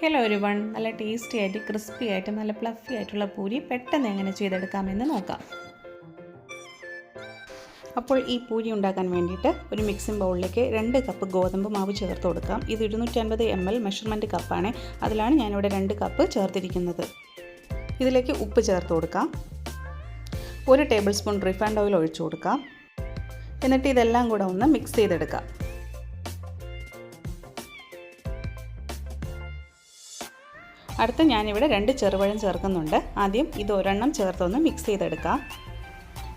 Hello ഒരു one നല്ല tasty ആയിട്ട് ക്രിസ്പി ആയിട്ട് നല്ല പ്ലഫി ആയിട്ടുള്ള പൂരി പെട്ടെന്ന് എങ്ങനെ ചെയ്തെടുക്കാമെന്ന് നോക്കാം. അപ്പോൾ ഈ പൂരി ഉണ്ടാക്കാൻ വേണ്ടിയിട്ട് ഒരു മിക്സിംഗ് ബൗളിലേക്ക് രണ്ട് കപ്പ് ഗോതമ്പ് മാവ് ചേർത്ത് കൊടുക്കാം. ഇത് ഇരുന്നൂറ്റി അൻപത് എം എൽ മെഷർമെന്റ് കപ്പാണ് അതിലാണ് ഞാനിവിടെ രണ്ട് കപ്പ് ചേർത്തിരിക്കുന്നത്. ഇതിലേക്ക് ഉപ്പ് ചേർത്ത് കൊടുക്കാം. ഒരു ടേബിൾ സ്പൂൺ റിഫൈൻഡ് ഓയിൽ ഒഴിച്ചു കൊടുക്കാം. എന്നിട്ട് ഇതെല്ലാം കൂടെ ഒന്ന് മിക്സ് ചെയ്തെടുക്കാം. അടുത്ത് ഞാനിവിടെ രണ്ട് ചെറുപഴം ചേർക്കുന്നുണ്ട്. ആദ്യം ഇത് ഒരെണ്ണം ചേർത്തൊന്ന് മിക്സ് ചെയ്തെടുക്കാം.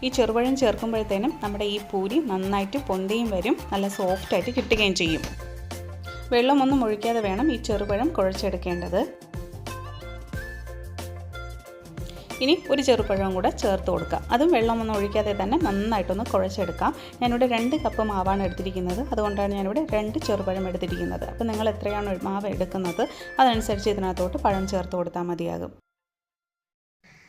ഈ ചെറുപഴം ചേർക്കുമ്പോഴത്തേനും നമ്മുടെ ഈ പൂരി നന്നായിട്ട് പൊന്തിയും വരും. നല്ല സോഫ്റ്റായിട്ട് കിട്ടുകയും ചെയ്യും. വെള്ളമൊന്നും ഒഴിക്കാതെ വേണം ഈ ചെറുപഴം കുഴച്ചെടുക്കേണ്ടത്. ഇനി ഒരു ചെറുപഴവും കൂടെ ചേർത്ത് കൊടുക്കുക അതും വെള്ളമൊന്നും ഒഴിക്കാതെ തന്നെ നന്നായിട്ടൊന്ന് കുഴച്ചെടുക്കാം. ഞാനിവിടെ രണ്ട് കപ്പ് മാവാണ് എടുത്തിരിക്കുന്നത്. അതുകൊണ്ടാണ് ഞാനിവിടെ രണ്ട് ചെറുപഴം എടുത്തിരിക്കുന്നത്. അപ്പോൾ നിങ്ങൾ എത്രയാണോ മാവ് എടുക്കുന്നത് അതനുസരിച്ച് ഇതിനകത്തോട്ട് പഴം ചേർത്ത് കൊടുത്താൽ മതിയാകും.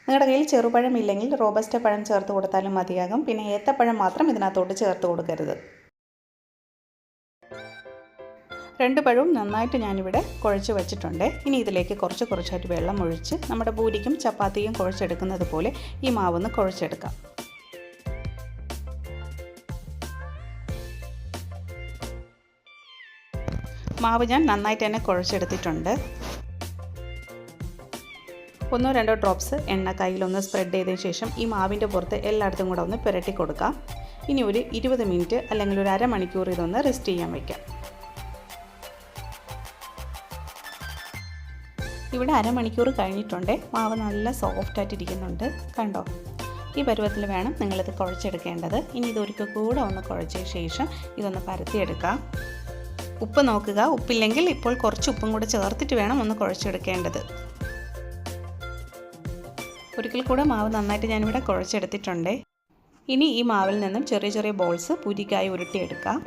നിങ്ങളുടെ കയ്യിൽ ചെറുപഴം ഇല്ലെങ്കിൽ റോബസ്റ്റ പഴം ചേർത്ത് കൊടുത്താലും മതിയാകും. പിന്നെ ഏത്തപ്പഴം മാത്രം ഇതിനകത്തോട്ട് ചേർത്ത് കൊടുക്കരുത്. രണ്ട് പഴവും നന്നായിട്ട് ഞാനിവിടെ കുഴച്ച് വെച്ചിട്ടുണ്ട്. ഇനി ഇതിലേക്ക് കുറച്ച് കുറച്ചായിട്ട് വെള്ളം ഒഴിച്ച് നമ്മുടെ ബൂരിക്കും ചപ്പാത്തിയും കുഴച്ചെടുക്കുന്നത് പോലെ ഈ മാവൊന്ന് കുഴച്ചെടുക്കാം. മാവ് ഞാൻ നന്നായിട്ട് തന്നെ കുഴച്ചെടുത്തിട്ടുണ്ട്. ഒന്നോ രണ്ടോ ഡ്രോപ്സ് എണ്ണ കയ്യിലൊന്ന് സ്പ്രെഡ് ചെയ്തതിന് ശേഷം ഈ മാവിന്റെ പുറത്ത് എല്ലായിടത്തും കൂടെ ഒന്ന് പുരട്ടി കൊടുക്കാം. ഇനി ഒരു ഇരുപത് മിനിറ്റ് അല്ലെങ്കിൽ ഒരു അരമണിക്കൂർ ഇതൊന്ന് റെസ്റ്റ് ചെയ്യാൻ വയ്ക്കാം ഇവിടെ അരമണിക്കൂർ കഴിഞ്ഞിട്ടുണ്ട്. മാവ് നല്ല സോഫ്റ്റായിട്ട് ഇരിക്കുന്നുണ്ട് കണ്ടോ? ഈ പരുവത്തിൽ വേണം നിങ്ങളിത് കുഴച്ചെടുക്കേണ്ടത്. ഇനി ഇതൊരിക്കൽ കൂടെ ഒന്ന് കുഴച്ച ശേഷം ഇതൊന്ന് പരത്തിയെടുക്കാം. ഉപ്പ് നോക്കുക. ഉപ്പില്ലെങ്കിൽ ഇപ്പോൾ കുറച്ച് ഉപ്പും കൂടെ ചേർത്തിട്ട് വേണം ഒന്ന് കുഴച്ചെടുക്കേണ്ടത്. ഒരിക്കൽ കൂടെ മാവ് നന്നായിട്ട് ഞാനിവിടെ കുഴച്ചെടുത്തിട്ടുണ്ട്. ഇനി ഈ മാവിൽ നിന്നും ചെറിയ ചെറിയ ബോൾസ് പൂരിക്കായി ഉരുട്ടിയെടുക്കാം.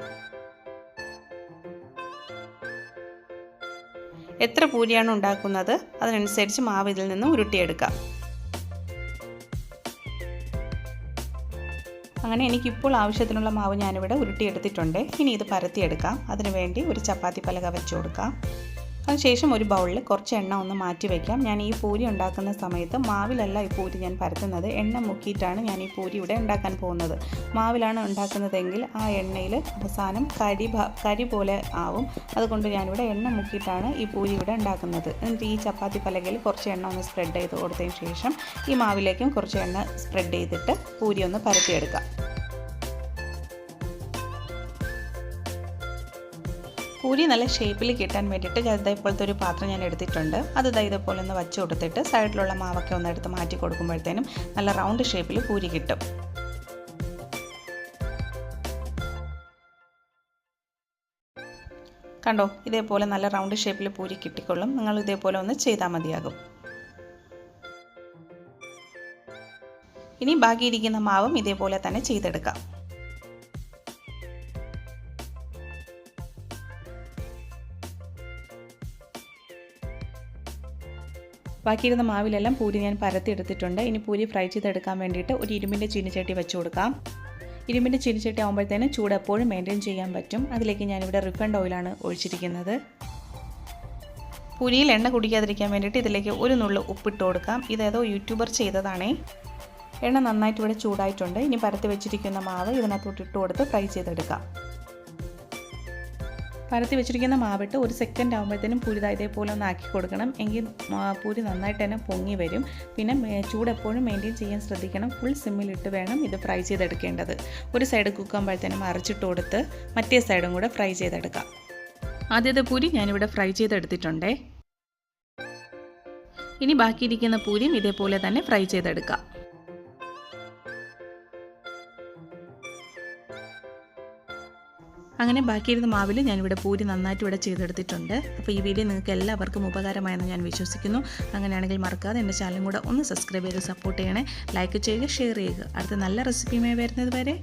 എത്ര പൂരിയാണ് ഉണ്ടാക്കുന്നത്? അതിനനുസരിച്ച് മാവ് ഇതിൽ നിന്നും ഉരുട്ടിയെടുക്കാം. അങ്ങനെ എനിക്കിപ്പോൾ ആവശ്യത്തിനുള്ള മാവ് ഞാനിവിടെ ഉരുട്ടിയെടുത്തിട്ടുണ്ട്. ഇനി ഇത് പരത്തിയെടുക്കാം. അതിനുവേണ്ടി ഒരു ചപ്പാത്തി പലക വെച്ചു കൊടുക്കാം. അതിനുശേഷം ഒരു ബൗളിൽ കുറച്ച് എണ്ണ ഒന്ന് മാറ്റി വയ്ക്കാം ഞാൻ ഈ പൂരി ഉണ്ടാക്കുന്ന സമയത്ത് മാവിലല്ല ഈ പൂരി ഞാൻ പരത്തുന്നത്. എണ്ണ മുക്കിയിട്ടാണ് ഞാൻ ഈ പൂരി ഇവിടെ ഉണ്ടാക്കാൻ പോകുന്നത്. മാവിലാണ് ഉണ്ടാക്കുന്നതെങ്കിൽ ആ എണ്ണയിൽ അവസാനം കരി കരി പോലെ ആവും. അതുകൊണ്ട് ഞാനിവിടെ എണ്ണ മുക്കിയിട്ടാണ് ഈ പൂരി ഇവിടെ ഉണ്ടാക്കുന്നത്. എന്നിട്ട് ഈ ചപ്പാത്തി പലകയിൽ കുറച്ച് എണ്ണ ഒന്ന് സ്പ്രെഡ് ചെയ്ത് കൊടുത്തതിന് ശേഷം ഈ മാവിലേക്കും കുറച്ച് എണ്ണ സ്പ്രെഡ് ചെയ്തിട്ട് പൂരി ഒന്ന് പരത്തിയെടുക്കാം. പൂരി നല്ല ഷേപ്പിൽ കിട്ടാൻ വേണ്ടിയിട്ട് ഞാൻ ഇപ്പോഴത്തെ ഒരു പാത്രം ഞാൻ എടുത്തിട്ടുണ്ട്. അത് ഇതാ ഇതേപോലെ ഒന്ന് വച്ച് കൊടുത്തിട്ട് സൈഡിലുള്ള മാവൊക്കെ ഒന്ന് എടുത്ത് മാറ്റി കൊടുക്കുമ്പോഴത്തേനും നല്ല റൗണ്ട് ഷേപ്പിൽ പൂരി കിട്ടും. കണ്ടോ? ഇതേപോലെ നല്ല റൗണ്ട് ഷേപ്പിൽ പൂരി കിട്ടിക്കൊള്ളും. നിങ്ങൾ ഇതേപോലെ ഒന്ന് ചെയ്താൽ മതിയാകും. ഇനി ബാക്കിയിരിക്കുന്ന മാവും ഇതേപോലെ തന്നെ ചെയ്തെടുക്കാം. ബാക്കിയിരുന്ന മാവിലെല്ലാം പൂരി ഞാൻ പരത്തിയെടുത്തിട്ടുണ്ട്. ഇനി പൂരി ഫ്രൈ ചെയ്തെടുക്കാൻ വേണ്ടിയിട്ട് ഒരു ഇരുമ്പിന്റെ ചീനിച്ചട്ടി വെച്ച് കൊടുക്കാം. ഇരുമ്പിന്റെ ചീനിച്ചട്ടി ആകുമ്പോഴത്തേനും ചൂട് എപ്പോഴും മെയിന്റെയിൻ ചെയ്യാൻ പറ്റും. അതിലേക്ക് ഞാനിവിടെ റിഫൈൻഡ് ഓയിലാണ് ഒഴിച്ചിരിക്കുന്നത്. പുരിയിൽ എണ്ണ കുടിക്കാതിരിക്കാൻ വേണ്ടിയിട്ട് ഇതിലേക്ക് ഒരു നുള്ളു ഉപ്പിട്ട് കൊടുക്കാം. ഇതേതോ യൂട്യൂബർ ചെയ്തതാണേ. എണ്ണ നന്നായിട്ട് ഇവിടെ ചൂടായിട്ടുണ്ട്. ഇനി പരത്തി വെച്ചിരിക്കുന്ന മാവ് ഇതിനകത്തോട്ട് ഇട്ട് കൊടുത്ത് ഫ്രൈ ചെയ്തെടുക്കാം. പരത്തി വെച്ചിരിക്കുന്ന മാവിട്ട് ഒരു സെക്കൻഡ് ആകുമ്പോഴത്തേനും പൂരി ഇതേപോലെ ഒന്ന് ആക്കി കൊടുക്കണം. എങ്കിൽ പൂരി നന്നായിട്ട് തന്നെ പൊങ്ങി വരും. പിന്നെ ചൂട് എപ്പോഴും മെയിന്റെയിൻ ചെയ്യാൻ ശ്രദ്ധിക്കണം. ഫുൾ സിമ്മിലിട്ട് വേണം ഇത് ഫ്രൈ ചെയ്തെടുക്കേണ്ടത്. ഒരു സൈഡ് കുക്കാകുമ്പോഴത്തേനും അരച്ചിട്ട് കൊടുത്ത് മറ്റേ സൈഡും കൂടെ ഫ്രൈ ചെയ്തെടുക്കാം. ആദ്യത്തെ പൂരി ഞാനിവിടെ ഫ്രൈ ചെയ്തെടുത്തിട്ടുണ്ടേ. ഇനി ബാക്കിയിരിക്കുന്ന പൂരിയും ഇതേപോലെ തന്നെ ഫ്രൈ ചെയ്തെടുക്കാം. അങ്ങനെ ബാക്കിയിരുന്ന മാവിൽ ഞാനിവിടെ പൂരി നന്നായിട്ട് ഇവിടെ ചെയ്തെടുത്തിട്ടുണ്ട്. അപ്പോൾ ഈ വീഡിയോ നിങ്ങൾക്ക് എല്ലാവർക്കും ഉപകാരമായെന്ന് ഞാൻ വിശ്വസിക്കുന്നു. അങ്ങനെയാണെങ്കിൽ മറക്കാതെ എന്റെ ചാനലും കൂടെ ഒന്ന് സബ്സ്ക്രൈബ് ചെയ്ത് സപ്പോർട്ട് ചെയ്യണേ. ലൈക്ക് ചെയ്യുക ഷെയർ ചെയ്യുക. അടുത്ത നല്ല റെസിപ്പിയുമായി വരുന്നത് വരെ